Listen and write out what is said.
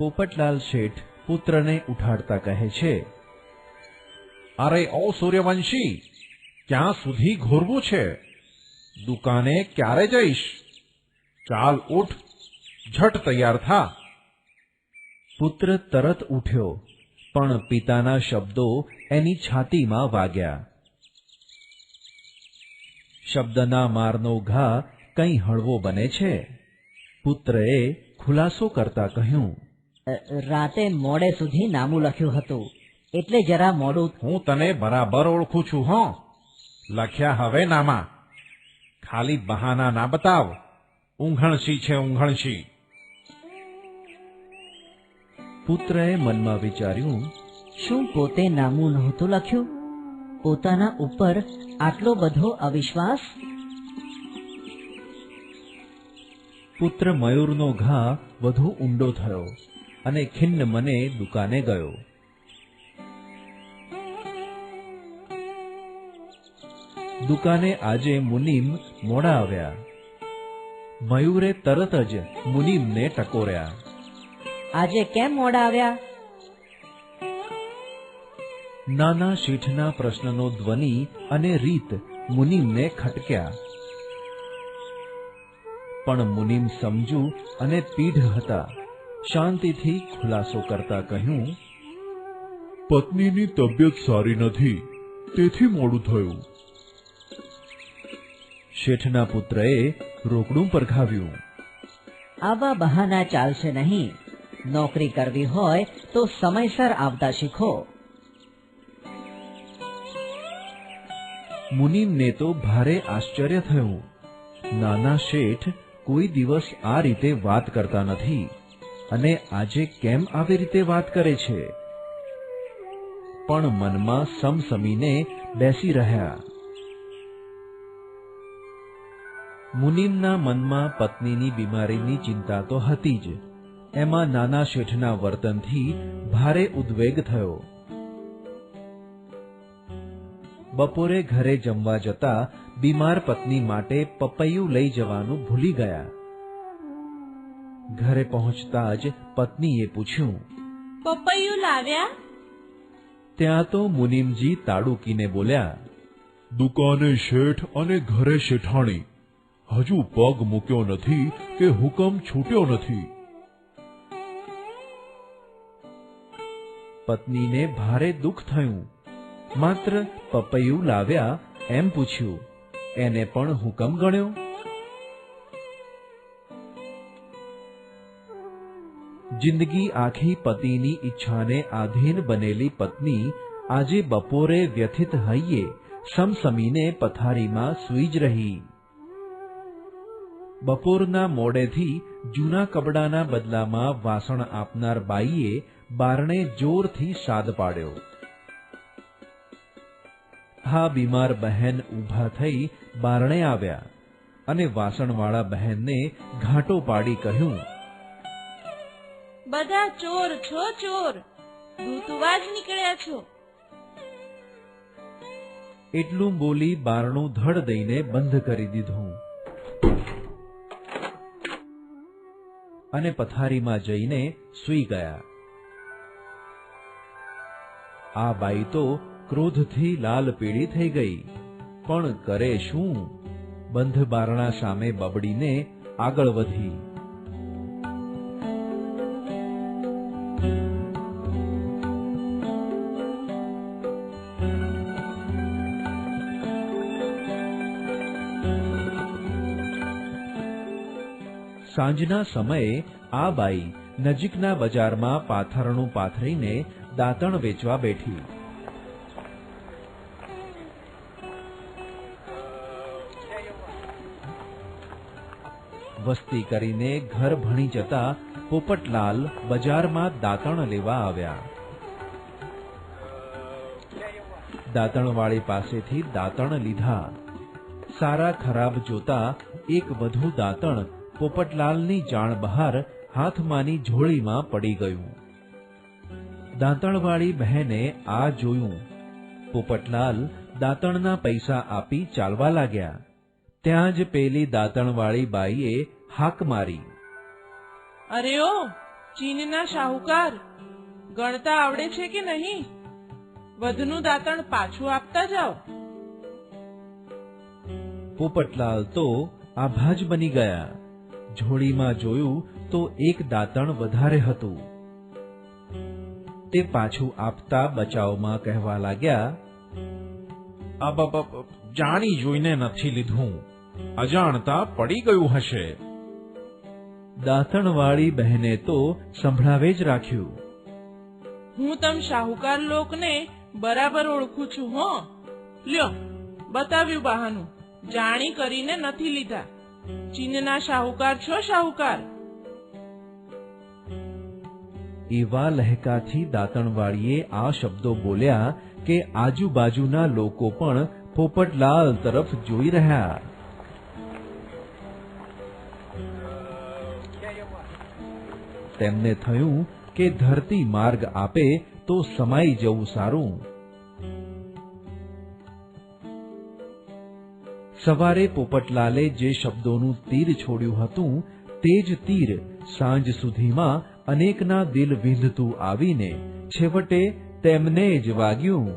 પોપટલાલ શેઠ પુત્રને ઉઠાડતા કહે છે, અરે ઓ સૂર્યવંશી ક્યાં સુધી ઘોરવું છે? દુકાને ક્યારે જઈશ? ચાલ ઉઠ, ઝટ તૈયાર થા. પુત્ર તરત ઉઠ્યો, પણ પિતાના શબ્દો એની છાતીમાં વાગ્યા. શબ્દના મારનો ઘા કંઈ હળવો બને છે. પુત્રએ ખુલાસો કરતા કહ્યું રાતે મોડે સુધી નામું લખ્યું હતું. એટલે જરા મોડું હું તને બરાબર ઓળખું છું હો. લખ્યા હવે નામાં. ખાલી બહાના ના બતાવ. ઊંઘણસી છે ઊંઘણસી. પુત્રએ મનમાં વિચાર્યું શું પોતે નામું નહોતું લખ્યું? પોતાના ઉપર આટલો બધો અવિશ્વાસ? પુત્ર મયુરનો ઘા વધુ ઊંડો થયો. અને ખિન્ન મને દુકાને ગયો. દુકાને આજે મુનિમ મોડા આવ્યા. મયુરે તરત જ મુનિમને ટકોર્યા. આજે કેમ મોડા આવ્યા? નાના શેઠના પ્રશ્નનો ધ્વનિ અને રીત મુનિમને ખટક્યા. પણ મુનિમ સમજુ અને પીઢ હતા. શાંતિથી ખુલાસો કરતા કહ્યું પત્નીની તબિયત સારી નથી તેથી મોડું થયું. શેઠના પુત્રએ રોકડું પરખાવ્યું. આવા બહાના ચાલશે નહીં. નોકરી કરવી હોય તો સમયસર આવતા શીખો. મુનિમને તો ભારે આશ્ચર્ય થયું. નાના શેઠ કોઈ દિવસ આ રીતે વાત કરતા નથી. અને આજે કેમ આવી રીતે વાત કરે છે? પણ મનમાં સમસમીને બેસી રહ્યા. મુનિમના મનમાં પત્નીની બીમારીની ચિંતા તો હતી જ. એમાં નાના શેઠના વર્તનથી ભારે ઉદ્વેગ થયો. બપોરે ઘરે જમવા જતા બીમાર પત્ની માટે પપૈયું લઈ જવાનું ભૂલી ગયા. ઘરે પહોંચતા જ પત્નીએ પૂછ્યું પપૈયું લાવ્યા? ત્યાં તો મુનિમજી તાડુકીને બોલ્યા દુકાને શેઠ અને ઘરે શેઠાણી. હજુ પગ મૂક્યો નથી કે હુકમ છૂટ્યો નથી. પત્નીને ભારે દુઃખ થયું. માત્ર પપૈયું લાવ્યા એમ પૂછ્યું એને પણ હુકમ ગણ્યો? જિંદગી આખી પતિની ઈચ્છાને આધીન બનેલી પત્ની આજે બપોરે વ્યથિત હૈયે, સમસમીને પથારીમાં સૂઈ જ રહી. બપોરના મોડેથી જૂના કપડાના બદલામાં વાસણ આપનાર બાઈએ બારણે જોરથી સાદ પાડ્યો. હા બીમાર બહેન ઊભા થઈ બારણે આવ્યા અને વાસણવાળા બહેનને ઘાંટો પાડી કહ્યું બધા ચોર, છો ચોર. ભૂતવા જ નીકળ્યા છો. એટલું બોલી બારણું ધડ દઈને બંધ કરી દીધું. અને પથારીમાં જઈને સૂઈ ગયા. આ બાઈ તો ક્રોધથી લાલ પીળી થઈ ગઈ. પણ કરે શું? બંધ બારણા સામે બબડીને આગળ વધી. સાંજના સમયે આ બાઈ નજીકના બજારમાં પાથરણું પાથરીને દાંતણ વેચવા બેઠી. વસ્તી કરીને ઘર ભણી જતા પોપટલાલ બજારમાં દાંતણ લેવા આવ્યા. દાંતણવાળી પાસેથી દાંતણ લીધા. સારા ખરાબ જોતા એક વધુ દાંતણ પોપટલાલની જાણ બહાર હાથમાંની ઝોળીમાં પડી ગયું. દાંતણવાળી બહેને આ જોયું. પોપટલાલ દાંતણના પૈસા આપી ચાલવા લાગ્યા. ત્યાં જ પેલી દાંતણવાળી બાઈએ હાક મારી. અરે ઓ ચીનના શાહુકાર ગણતા આવડે છે કે નહીં? વધનું દાંતણ પાછું આપતા જાઓ. પોપટલાલ તો આભા જ બની ગયા. જોડીમાં જોયું તો એક દાંતણ વધારે હતું. તે પાછું આપતા બચાવમાં કહેવા લાગ્યા અબ અબ, જાણી જોઈને નથી લીધું. અજાણતા પડી ગયું હશે. દાંતણવાળી બહેને તો સંભળાવે જ રાખ્યું હું તમ શાહુકાર લોકને બરાબર ઓળખું છું હો. લ્યો બતાવ્યું બહાનું. જાણી કરીને નથી લીધા. ચીનના શાહુકાર છો, શાહુકાર? એવા લહેકાથી દાંતણવાળીએ આ શબ્દો બોલ્યા કે આજુબાજુના લોકો પણ પોપટલાલ તરફ જોઈ રહ્યા. તેમને થયું કે ધરતી માર્ગ આપે તો સમાઈ જવું સારું. સવારે પોપટલાલે જે શબ્દોનું તીર છોડ્યું હતું, તે જ તીર સાંજ સુધીમાં અનેકના દિલ વિંધતું આવીને છેવટે તેમને જ વાગ્યું.